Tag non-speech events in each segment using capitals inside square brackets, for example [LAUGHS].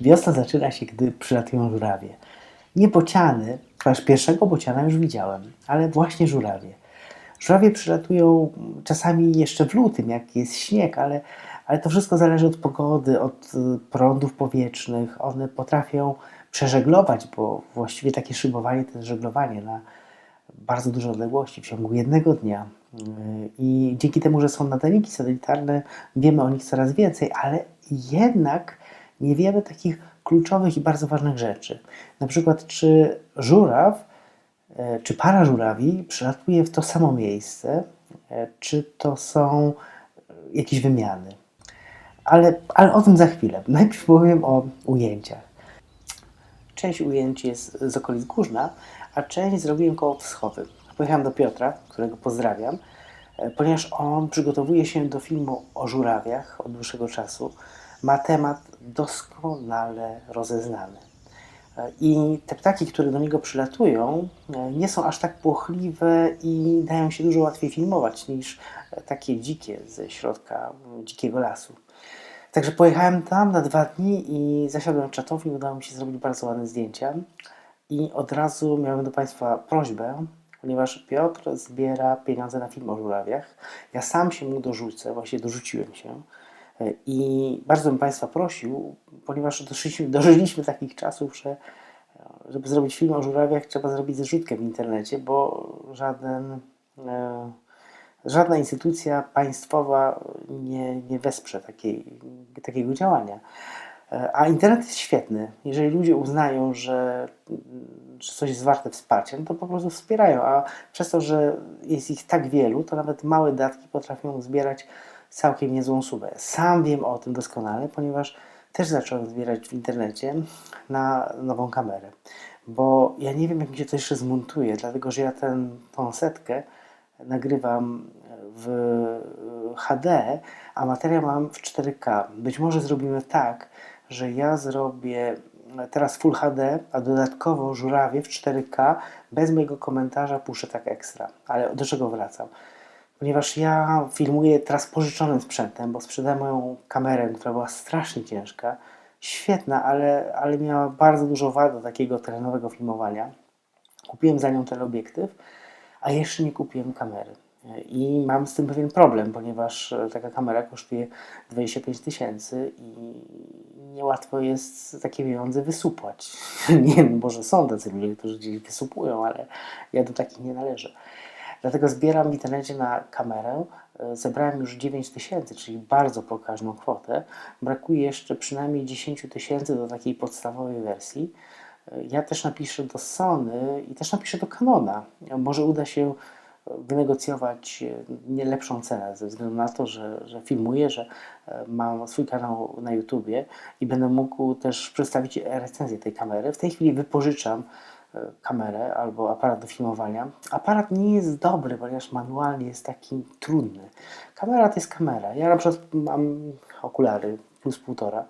Wiosna zaczyna się, gdy przylatują żurawie. Nie bociany, chociaż pierwszego bociana już widziałem, ale właśnie żurawie. Żurawie przylatują czasami jeszcze w lutym, jak jest śnieg, ale, ale to wszystko zależy od pogody, od y, prądów powietrznych. One potrafią przeżeglować, bo właściwie takie szybowanie to jest żeglowanie na bardzo duże odległości w ciągu jednego dnia. Y, I dzięki temu, że są nadajniki satelitarne, wiemy o nich coraz więcej, ale jednak nie wiemy takich kluczowych i bardzo ważnych rzeczy. Na przykład, czy żuraw, e, czy para żurawi przylatuje w to samo miejsce, e, czy to są e, jakieś wymiany. Ale, ale o tym za chwilę. [LAUGHS] Najpierw powiem o ujęciach. Część ujęć jest z okolic Górzna, a część zrobiłem koło Wschowy. Pojechałem do Piotra, którego pozdrawiam, ponieważ on przygotowuje się do filmu o żurawiach od dłuższego czasu. Ma temat doskonale rozeznany. E, I te ptaki, które do niego przylatują, e, nie są aż tak płochliwe i dają się dużo łatwiej filmować niż e, takie dzikie ze środka dzikiego lasu. Także pojechałem tam na dwa dni i zasiadłem w czatowni, udało mi się zrobić bardzo ładne zdjęcia. I od razu miałem do Państwa prośbę, ponieważ Piotr zbiera pieniądze na film o żurawiach. Ja sam się mu dorzucę, właśnie dorzuciłem się. E, I bardzo bym Państwa prosił, ponieważ doszliśmy, dożyliśmy takich czasów, że e, żeby zrobić film o żurawiach, trzeba zrobić zrzutkę w internecie, bo żaden, e, żadna instytucja państwowa nie, nie wesprze takiej, takiego działania. A internet jest świetny. Jeżeli ludzie uznają, że, że coś jest warte wsparcia, no to po prostu wspierają. A przez to, że jest ich tak wielu, to nawet małe datki potrafią zbierać całkiem niezłą sumę. Sam wiem o tym doskonale, ponieważ też zacząłem zbierać w internecie na nową kamerę. Bo ja nie wiem, jak mi się to jeszcze zmontuje, dlatego że ja ten, tą setkę nagrywam w HD, a materiał mam w 4K. Być może zrobimy tak, że ja zrobię teraz Full HD, a dodatkowo żurawie w 4K bez mojego komentarza puszczę tak ekstra. Ale do czego wracam? Ponieważ ja filmuję teraz pożyczonym sprzętem, bo sprzedałem moją kamerę, która była strasznie ciężka, świetna, ale, ale miała bardzo dużo wad do takiego terenowego filmowania. Kupiłem za nią teleobiektyw, a jeszcze nie kupiłem kamery. I mam z tym pewien problem, ponieważ e, taka kamera kosztuje 25 tysięcy i niełatwo jest takie pieniądze wysupłać. [LAUGHS] nie wiem, może są tacy ludzie, którzy gdzieś wysupują, ale ja do takich nie należę. Dlatego zbieram w internecie na kamerę. E, Zebrałem już 9 tysięcy, czyli bardzo pokaźną kwotę. Brakuje jeszcze przynajmniej 10 tysięcy do takiej podstawowej wersji. E, Ja też napiszę do Sony i też napiszę do Canona. Może uda się wynegocjować e, nie lepszą cenę ze względu na to, że, że filmuję, że e, mam swój kanał na YouTubie i będę mógł też przedstawić recenzję tej kamery. W tej chwili wypożyczam e, kamerę albo aparat do filmowania. Aparat nie jest dobry, ponieważ manualnie jest taki trudny. Kamera to jest kamera. Ja na przykład mam okulary plus półtora.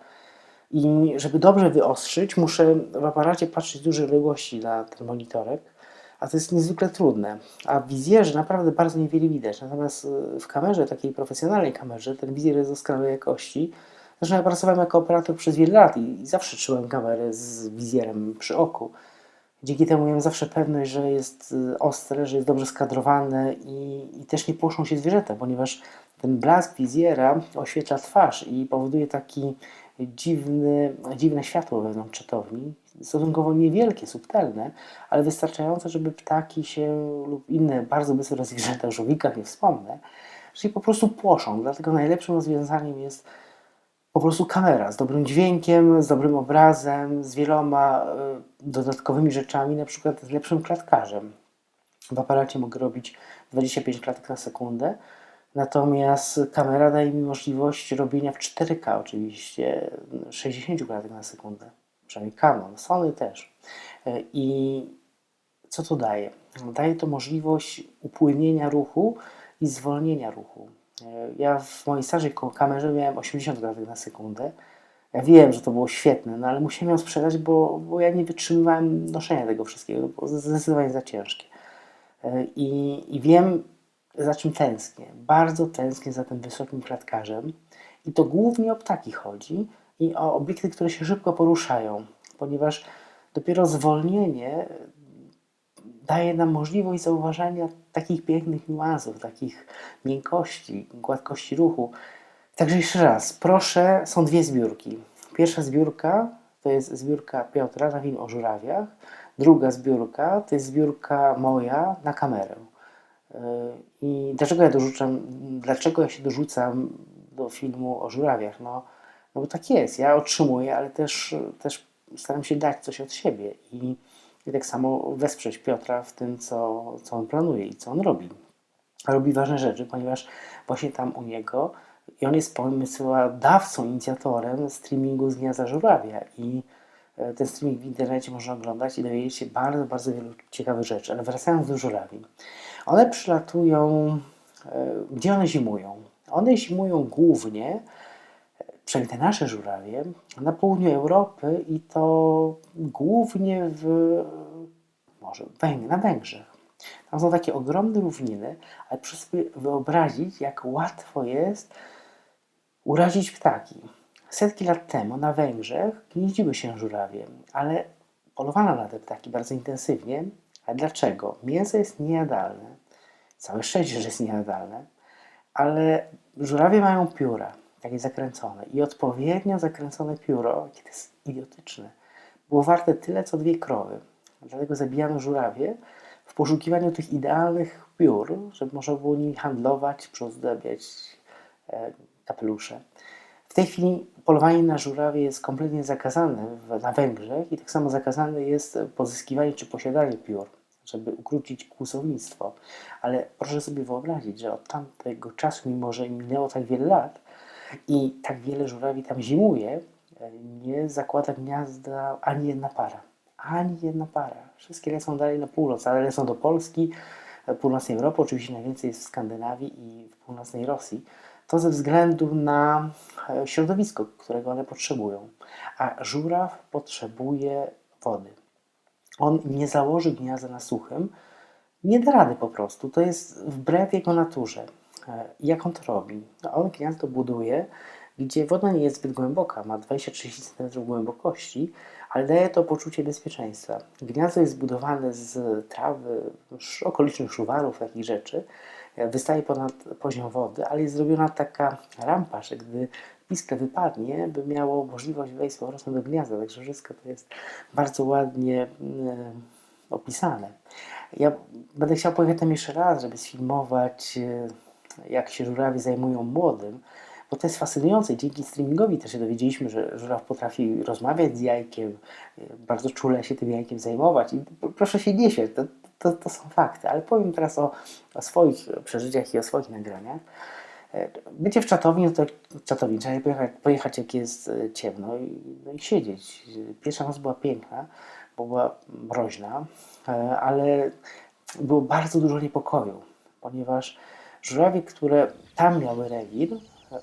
I żeby dobrze wyostrzyć, muszę w aparacie patrzeć dużej odległości na ten monitorek, a to jest niezwykle trudne. A w wizjerze naprawdę bardzo niewiele widać. Natomiast y, w kamerze, takiej profesjonalnej kamerze, ten wizjer jest doskonałej jakości. Zresztą ja pracowałem jako operator przez wiele lat i zawsze trzymałem kamerę z wizjerem przy oku. Dzięki temu miałem zawsze pewność, że jest y, ostre, że jest dobrze skadrowane i, i też nie płoszą się zwierzęta, ponieważ ten blask wizjera oświetla twarz i powoduje taki dziwny, dziwne światło wewnątrz czatowni, stosunkowo niewielkie, subtelne, ale wystarczające, żeby ptaki się lub inne bardzo bystre zwierzęta, o żółwikach nie wspomnę, czyli po prostu płoszą. Dlatego najlepszym rozwiązaniem jest po prostu kamera z dobrym dźwiękiem, z dobrym obrazem, z wieloma y, dodatkowymi rzeczami, na przykład z lepszym klatkarzem. W aparacie mogę robić 25 klatek na sekundę, natomiast kamera daje mi możliwość robienia w 4K oczywiście 60 klatek na sekundę, przynajmniej Canon, Sony też. Y, I co to daje? Daje to możliwość upłynienia ruchu i zwolnienia ruchu. E, Ja w mojej starej ko- kamerze miałem 80 klatek na sekundę. Ja wiem, że to było świetne, no ale musiałem ją sprzedać, bo, bo ja nie wytrzymywałem noszenia tego wszystkiego, było zdecydowanie za ciężkie. E, I, I wiem, za czym tęsknię. Bardzo tęsknię za tym wysokim klatkarzem. I to głównie o ptaki chodzi, i o obiekty, które się szybko poruszają, ponieważ dopiero zwolnienie daje nam możliwość zauważania takich pięknych niuansów, takich miękkości, gładkości ruchu. Także jeszcze raz, proszę, są dwie zbiórki. Pierwsza zbiórka to jest zbiórka Piotra na film o żurawiach. Druga zbiórka to jest zbiórka moja na kamerę. Yy, I dlaczego ja dorzucam, dlaczego ja się dorzucam do filmu o żurawiach? No, no bo tak jest, ja otrzymuję, ale też, też staram się dać coś od siebie i, i tak samo wesprzeć Piotra w tym, co, co on planuje i co on robi. Robi ważne rzeczy, ponieważ właśnie tam u niego i on jest pomysłodawcą, inicjatorem streamingu z Gniazda Żurawia i e, ten streaming w internecie można oglądać i dowiedzieć się bardzo, bardzo wielu ciekawych rzeczy. Ale wracając do żurawi. One przylatują, e, gdzie one zimują? One zimują głównie, przynajmniej nasze żurawie, na południu Europy i to głównie w, może Węg na Węgrzech. Tam są takie ogromne równiny, ale proszę sobie wyobrazić, jak łatwo jest urazić ptaki. Setki lat temu na Węgrzech gnieździły się żurawie, ale polowano na te ptaki bardzo intensywnie. A dlaczego? Mięso jest niejadalne. Całe szczęście, że jest niejadalne, ale żurawie mają pióra, takie zakręcone i odpowiednio zakręcone pióro, to jest idiotyczne, było warte tyle, co dwie krowy. Dlatego zabijano żurawie w poszukiwaniu tych idealnych piór, żeby można było nimi handlować, przyozdabiać e, kapelusze. W tej chwili polowanie na żurawie jest kompletnie zakazane w, na Węgrzech i tak samo zakazane jest pozyskiwanie czy posiadanie piór, żeby ukrócić kłusownictwo. Ale proszę sobie wyobrazić, że od tamtego czasu, mimo że minęło tak wiele lat i tak wiele żurawi tam zimuje, nie zakłada gniazda ani jedna para. Ani jedna para. Wszystkie lecą dalej na północ, ale lecą do Polski, północnej Europy, oczywiście najwięcej jest w Skandynawii i w północnej Rosji to ze względu na e, środowisko, którego one potrzebują. A żuraw potrzebuje wody. On nie założy gniazda na suchym, nie da rady po prostu. To jest wbrew jego naturze. E, jak on to robi? No, on gniazdo buduje, gdzie woda nie jest zbyt głęboka, ma 20-30 cm głębokości, ale daje to poczucie bezpieczeństwa. Gniazdo jest zbudowane z trawy, okolicznych szuwarów, takich rzeczy, wystaje ponad poziom wody, ale jest zrobiona taka rampa, że gdy piskle wypadnie, by miało możliwość wejść z powrotem do gniazda. Także wszystko to jest bardzo ładnie e, opisane. Ja będę chciał pojechać tam jeszcze raz, żeby sfilmować, e, jak się żurawie zajmują młodym, bo to jest fascynujące. Dzięki streamingowi też się dowiedzieliśmy, że żuraw potrafi rozmawiać z jajkiem, e, bardzo czule się tym jajkiem zajmować. I proszę się nie śmiać, to, to, to są fakty, ale powiem teraz o, o swoich przeżyciach i o swoich nagraniach. E, bycie w czatowni, no to czatowni, trzeba pojechać, pojechać jak jest e, ciemno i, no i siedzieć. Pierwsza noc była piękna, bo była mroźna, ale było bardzo dużo niepokoju, ponieważ żurawie, które tam miały rewir,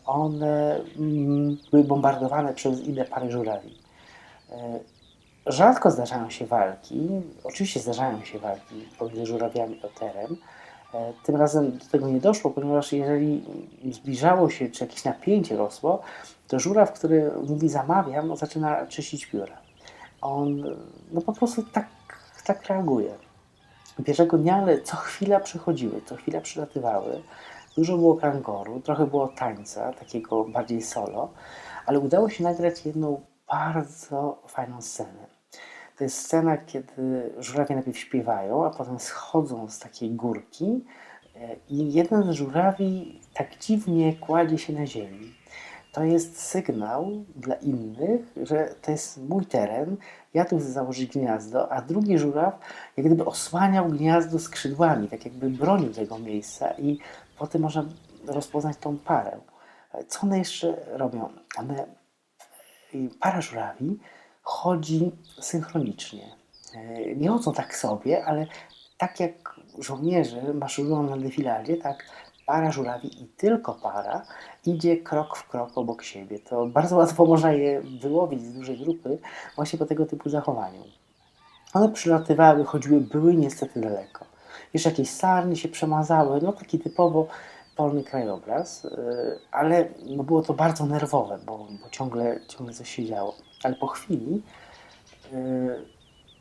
one mm, były bombardowane przez inne pary żurawi. Rzadko zdarzają się walki, oczywiście zdarzają się walki pomiędzy żurawiami i oterem. E, tym razem do tego nie doszło, ponieważ jeżeli zbliżało się, czy jakieś napięcie rosło, to żuraw, który mówi zamawiam, zaczyna czyścić pióra. On no po prostu tak, tak reaguje. Pierwszego dnia, ale co chwila przychodziły, co chwila przylatywały. Dużo było kangoru, trochę było tańca, takiego bardziej solo, ale udało się nagrać jedną bardzo fajną scenę. To jest scena, kiedy żurawie najpierw śpiewają, a potem schodzą z takiej górki e, i jeden z żurawi tak dziwnie kładzie się na ziemi. To jest sygnał dla innych, że to jest mój teren, ja tu chcę założyć gniazdo, a drugi żuraw jak gdyby osłaniał gniazdo skrzydłami, tak jakby bronił tego miejsca i potem można rozpoznać tą parę. Co one jeszcze robią? One, para żurawi chodzi synchronicznie. E, nie chodzą tak sobie, ale tak jak żołnierze maszerują na defiladzie, tak para żurawi i tylko para idzie krok w krok obok siebie. To bardzo łatwo można je wyłowić z dużej grupy właśnie po tego typu zachowaniu. One przylatywały, chodziły, były niestety daleko. Jeszcze jakieś sarny się przemazały, no taki typowo polny krajobraz, y, ale no było to bardzo nerwowe, bo, bo ciągle, ciągle coś się działo. Ale po chwili y,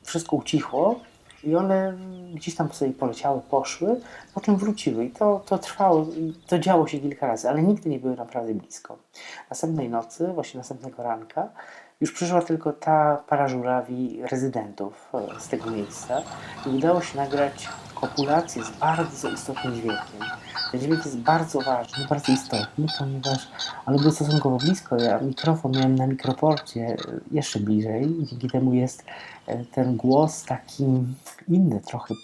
wszystko ucichło i one gdzieś tam sobie poleciały, poszły, potem wróciły i to, to trwało, to działo się kilka razy, ale nigdy nie były naprawdę blisko. Następnej nocy, właśnie następnego ranka, już przyszła tylko ta para żurawi rezydentów e, z tego miejsca i udało się nagrać kopulację z bardzo istotnym dźwiękiem. Dźwięk jest bardzo ważny, bardzo istotny, ponieważ on był stosunkowo blisko. Ja mikrofon miałem na mikroporcie e, jeszcze bliżej i dzięki temu jest e, ten głos taki inny, trochę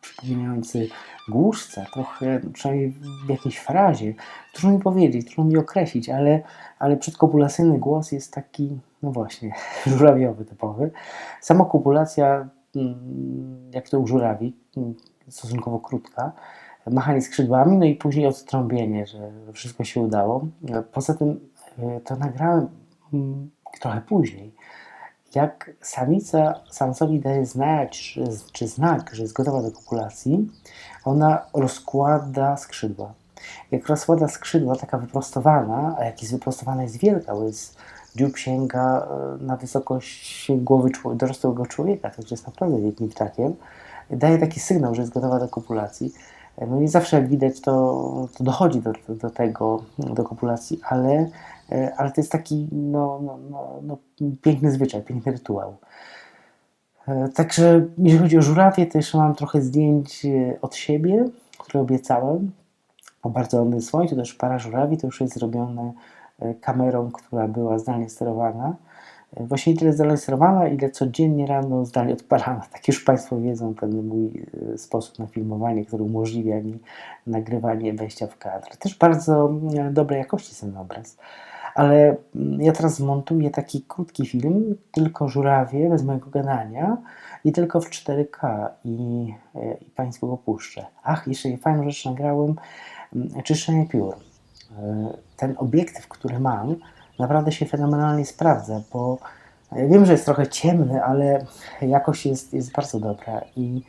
przypominający głuszca, trochę, przynajmniej w jakiejś frazie. Trudno mi powiedzieć, trudno mi określić, ale, ale przedkopulacyjny głos jest taki, no właśnie, [LAUGHS] żurawiowy typowy. Sama kopulacja, mm, jak to u żurawi, mm, stosunkowo krótka, machanie skrzydłami, no i później odtrąbienie, że wszystko się udało. Poza tym e, to nagrałem mm, trochę później. Jak samica samcowi daje znać, czy znak, że jest gotowa do kopulacji, ona rozkłada skrzydła. Jak rozkłada skrzydła, taka wyprostowana, a jak jest wyprostowana, jest wielka, bo jest dziób sięga e, na wysokość głowy dorosłego człowieka, także jest naprawdę wielkim ptakiem, daje taki sygnał, że jest gotowa do kopulacji. No i zawsze jak widać, to, to dochodzi do, do tego, do kopulacji, ale, e, ale to jest taki no, no, no, no, piękny zwyczaj, piękny rytuał. E, także jeśli chodzi o żurawie, to jeszcze mam trochę zdjęć e, od siebie, które obiecałem. O bardzo ładnym słońcu, też para żurawi, to już jest zrobione kamerą, która była zdalnie sterowana. Właśnie nie tyle zarejestrowana, ile codziennie rano zdalnie odpalana. Tak już Państwo wiedzą, ten mój e, sposób na filmowanie, który umożliwia mi nagrywanie wejścia w kadr. Też bardzo e, dobrej jakości ten obraz. Ale mm, ja teraz montuję taki krótki film, tylko żurawie, bez mojego gadania i tylko w 4K i, e, i Państwu go puszczę. Ach, jeszcze fajną rzecz nagrałem, mm, czyszczenie piór. Ten obiektyw, który mam, naprawdę się fenomenalnie sprawdza, bo wiem, że jest trochę ciemny, ale jakość jest, jest bardzo dobra i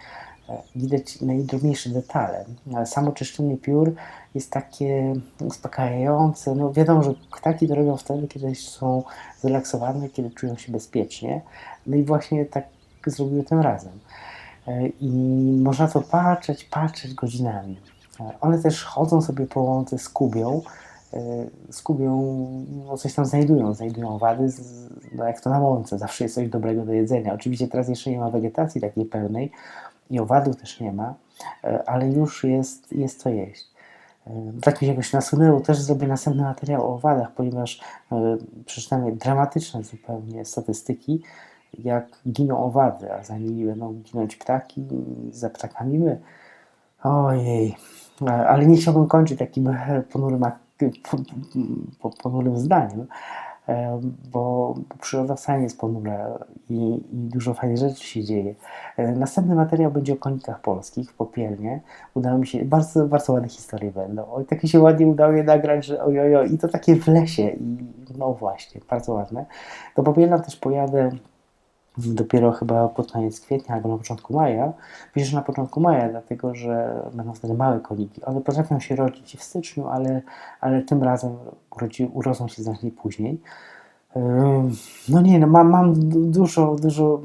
e, widać najdrobniejsze detale. Samo czyszczenie piór jest takie uspokajające. No wiadomo, że ptaki to robią wtedy, kiedy są zrelaksowane, kiedy czują się bezpiecznie. No i właśnie tak zrobiły tym razem. E, I można to patrzeć, patrzeć godzinami. E, one też chodzą sobie po łące, skubią, skubią, e, no coś tam znajdują, znajdują wady, no jak to na łące, zawsze jest coś dobrego do jedzenia. Oczywiście teraz jeszcze nie ma wegetacji takiej pełnej i owadów też nie ma, e, ale już jest, jest co jeść. E, tak mi się jakoś nasunęło, też zrobię następny materiał o owadach, ponieważ przeczytałem dramatyczne zupełnie statystyki, jak giną owady, a za nimi będą ginąć ptaki, za ptakami my. Ojej, ale nie chciałbym kończyć takim ponurym po, po, ponurym zdaniem, bo przyroda wcale jest ponura i, i, dużo fajnych rzeczy się dzieje. E, następny materiał będzie o konikach polskich w Popielnie. Udało mi się, bardzo, bardzo ładne historie będą. Oj, takie się ładnie udało je nagrać, że ojojo, i to takie w lesie i no właśnie, bardzo ładne. Do Popielna też pojadę dopiero chyba pod koniec kwietnia albo na początku maja. Piszę na początku maja, dlatego że będą wtedy małe koliki. One potrafią się rodzić w styczniu, ale, ale tym razem urodzi, urosną się znacznie później. No nie, no mam, mam dużo, dużo,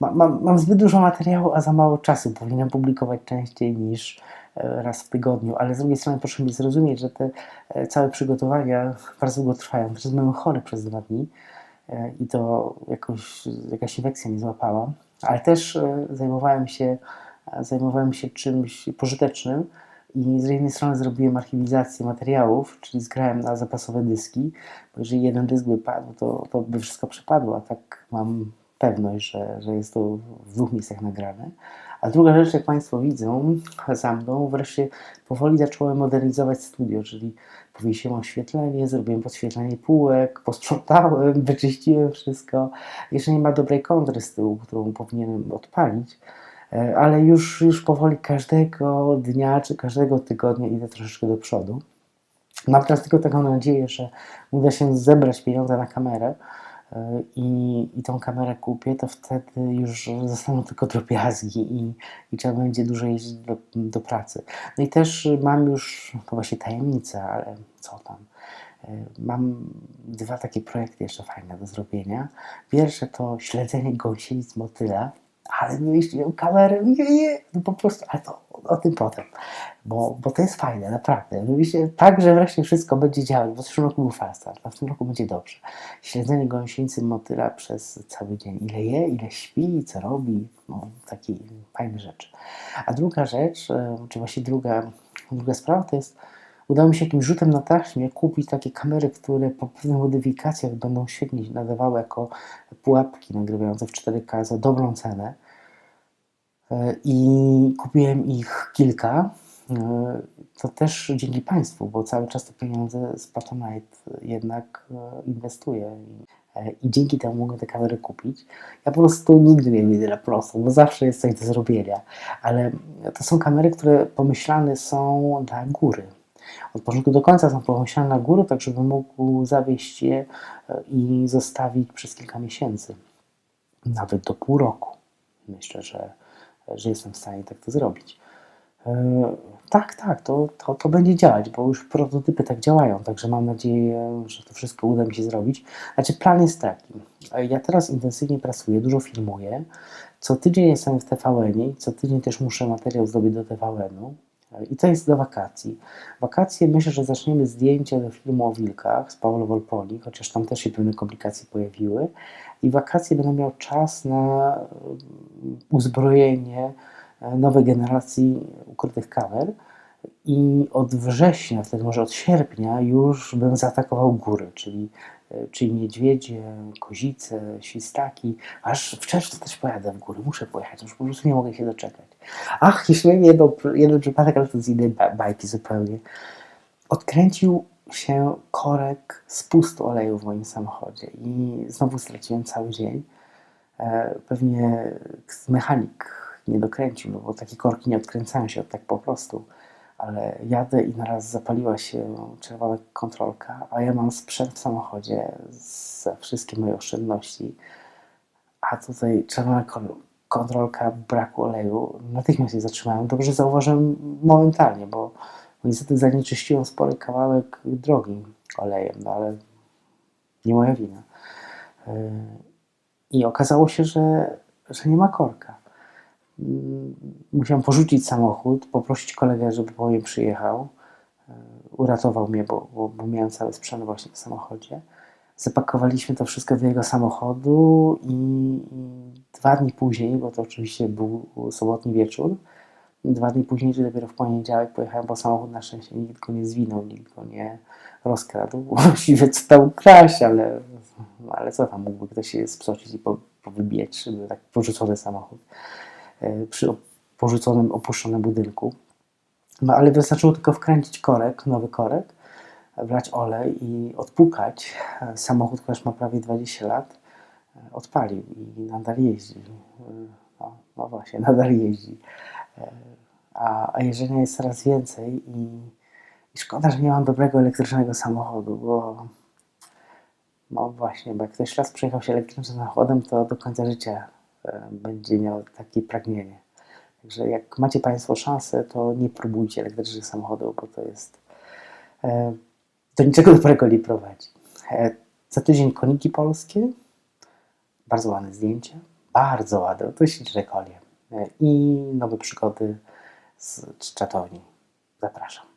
mam, mam zbyt dużo materiału, a za mało czasu. Powinienem publikować częściej niż e, raz w tygodniu, ale z drugiej strony proszę mi zrozumieć, że te e, całe przygotowania bardzo długo trwają. Teraz byłem chory przez dwa dni i to jakoś, jakaś infekcja mi złapała, ale też e, zajmowałem się, zajmowałem się czymś pożytecznym i z jednej strony zrobiłem archiwizację materiałów, czyli zgrałem na zapasowe dyski, bo jeżeli jeden dysk by padł, to, to by wszystko przepadło, a tak mam pewność, że, że jest to w dwóch miejscach nagrane. A druga rzecz, jak Państwo widzą za mną, wreszcie powoli zacząłem modernizować studio, czyli powiesiłem oświetlenie, zrobiłem podświetlenie półek, posprzątałem, [LAUGHS] wyczyściłem wszystko. Jeszcze nie ma dobrej kontry z tyłu, którą powinienem odpalić, e, ale już, już powoli każdego dnia czy każdego tygodnia idę troszeczkę do przodu. Mam teraz tylko taką nadzieję, że uda się zebrać pieniądze na kamerę, i, i tą kamerę kupię, to wtedy już zostaną tylko drobiazgi i, i trzeba będzie dużo jeździć do, do pracy. No i też mam już, to właśnie tajemnica, ale co tam. E, Mam dwa takie projekty jeszcze fajne do zrobienia. Pierwsze to śledzenie gąsienic motyla, ale no jeśli mam kamerę, nie, nie, no po prostu, ale to o tym potem, bo, bo to jest fajne, naprawdę. Myślę tak, że wreszcie wszystko będzie działać, bo w zeszłym roku był fast start, a w tym roku będzie dobrze. Śledzenie gąsienicy motyla przez cały dzień, ile je, ile śpi, co robi, no takie fajne rzeczy. A druga rzecz, e, czy właśnie druga, druga sprawa to jest udało mi się jakimś rzutem na taśmie kupić takie kamery, które po pewnych modyfikacjach będą świetnie nadawały jako pułapki nagrywające w 4K za dobrą cenę. E, I kupiłem ich kilka. E, To też dzięki Państwu, bo cały czas te pieniądze z Patronite jednak e, inwestuję. I, dzięki temu mogę te kamery kupić. Ja po prostu nigdy nie widzę na prosto, bo zawsze jest coś do zrobienia. Ale to są kamery, które pomyślane są dla góry od początku do końca są pomyślane na górę, tak żeby mógł zawieźć je i zostawić przez kilka miesięcy, nawet do pół roku. Myślę, że, że jestem w stanie tak to zrobić. E, Tak, tak, to, to, to będzie działać, bo już prototypy tak działają, także mam nadzieję, że to wszystko uda mi się zrobić. Znaczy, plan jest taki. Ja teraz intensywnie pracuję, dużo filmuję. Co tydzień jestem w TVN-ie, co tydzień też muszę materiał zdobyć do TVN-u. E, I to jest do wakacji. Wakacje myślę, że zaczniemy zdjęcia do filmu o wilkach z Paolo Volponi, chociaż tam też się pewne komplikacje pojawiły. I wakacje będę miał czas na e, uzbrojenie e, nowej generacji ukrytych kamer. I od września, wtedy może od sierpnia, już bym zaatakował góry, czyli, czyli niedźwiedzie, kozice, świstaki. Aż w czerwcu też pojadę w góry, muszę pojechać, już po prostu nie mogę się doczekać. Ach, jeszcze jedno, jeden przypadek, ale to z innej ba- bajki zupełnie. Odkręcił się korek spustu oleju w moim samochodzie i znowu straciłem cały dzień. E, Pewnie mechanik nie dokręcił, no bo takie korki nie odkręcają się tak po prostu. Ale jadę i naraz zapaliła się czerwona kontrolka, a ja mam sprzęt w samochodzie za wszystkie moje oszczędności. A tutaj czerwona kol- kontrolka braku oleju. Natychmiast się zatrzymałem. Dobrze zauważyłem momentalnie, bo niestety zanieczyściłem spory kawałek drogi olejem, no ale nie moja wina. Yy, I okazało się, że, że nie ma korka. Yy, Musiałem porzucić samochód, poprosić kolegę, żeby po mnie przyjechał. Yy, Uratował mnie, bo, bo, bo miałem cały sprzęt właśnie w samochodzie. Zapakowaliśmy to wszystko do jego samochodu i, dwa dni później, bo to oczywiście był sobotni wieczór, Dwa dni później, czy dopiero w poniedziałek pojechałem po samochód, na szczęście nikt go nie zwinął, nikt go nie rozkradł. [LAUGHS] Właściwie co tam kraść, ale, ale co tam, mógłby ktoś się spsocić i po, powybijać szyby, tak porzucony samochód e, przy porzuconym, opuszczonym budynku. No ale wystarczyło tylko wkręcić korek, nowy korek, wlać olej i odpukać. Samochód, który ma prawie 20 lat, e, odpalił i nadal jeździ. E, No, no właśnie, [LAUGHS] nadal jeździ. E, A, a jeżdżenia jest coraz więcej i, i szkoda, że nie mam dobrego elektrycznego samochodu, bo no właśnie, bo jak ktoś raz przejechał się elektrycznym samochodem, to do końca życia będzie miał takie pragnienie. Także jak macie Państwo szansę, to nie próbujcie elektrycznych samochodów, bo to jest e, do niczego dobrego nie prowadzi. E, za tydzień koniki polskie, bardzo ładne zdjęcia, bardzo ładne, to śliczne konie e, i nowe przygody z, z czatowni. Zapraszam.